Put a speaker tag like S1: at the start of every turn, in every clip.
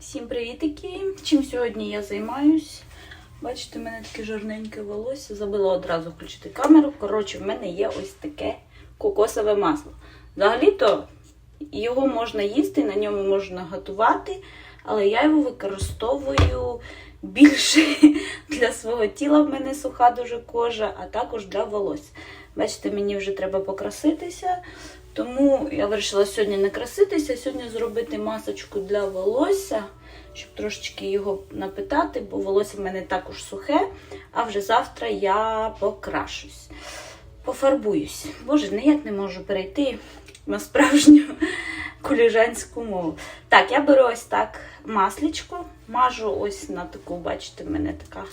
S1: Всім привітики! Чим сьогодні я займаюсь? Бачите, в мене таке жирненьке волосся. Забула одразу включити камеру. Коротше, в мене є ось таке кокосове масло. Взагалі-то його можна їсти, на ньому можна готувати, але я його використовую більше для свого тіла. В мене суха дуже кожа, а також для волосся. Бачите, мені вже треба покраситися. Тому я вирішила сьогодні не краситися, сьогодні зробити масочку для волосся, щоб трошечки його напитати, бо волосся в мене також сухе, а вже завтра я покрашусь, пофарбуюсь. Боже, ніяк не можу перейти на справжню коліжанську мову. Так, я беру ось так маслічко, мажу ось на таку, бачите, в мене така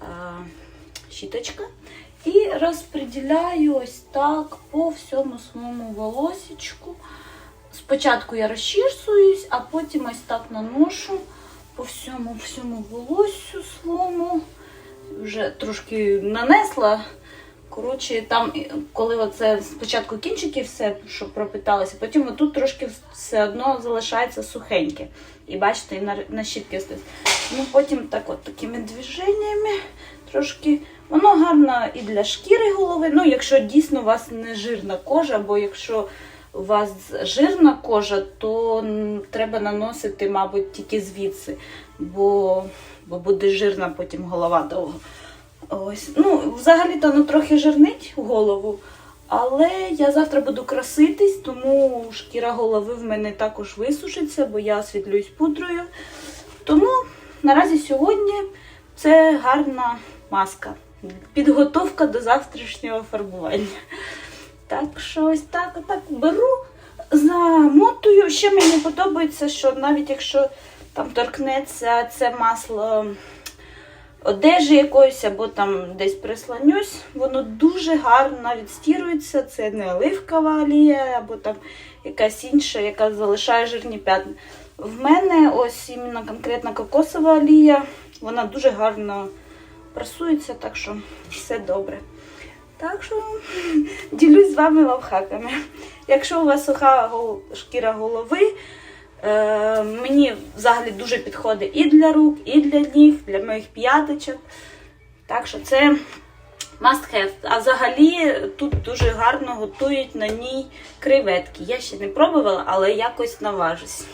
S1: а, щіточка. І розподіляю ось так по всьому своєму волосічку. Спочатку я розчісуюсь, а потім ось так наношу по всьому всьому волосю своєму. Вже трошки нанесла. Коротше, там, коли оце спочатку кінчики все, що пропиталося, потім отут трошки все одно залишається сухеньке. І бачите, і на, на щітки стоїть. Ну, потім так от такими движеннями трошки. Воно гарно і для шкіри голови. Ну, якщо дійсно у вас не жирна кожа, бо якщо у вас жирна кожа, то треба наносити, мабуть, тільки звідси, бо, бо буде жирна потім голова довго. Ось. Ну, взагалі-то воно трохи жирнить голову, але я завтра буду краситись, тому шкіра голови в мене також висушиться, бо я освітлююсь пудрою. Тому наразі сьогодні це гарна маска. Підготовка до завтрашнього фарбування. Так що ось так, отак беру, замотую. Ще мені подобається, що навіть якщо там торкнеться це масло одежі якоїсь або там десь прислонюсь, воно дуже гарно відстірується. Це не оливкова олія або там якась інша, яка залишає жирні п'ятна. В мене ось іменно конкретно кокосова олія, вона дуже гарно прасується, так що все добре. Так що ділюсь з вами лавхаками. Якщо у вас суха шкіра голови, е, мені взагалі дуже підходить і для рук, і для ніг, для моїх п'яточок. Так що це must have. А взагалі тут дуже гарно готують на ній креветки. Я ще не пробувала, але якось наважусь.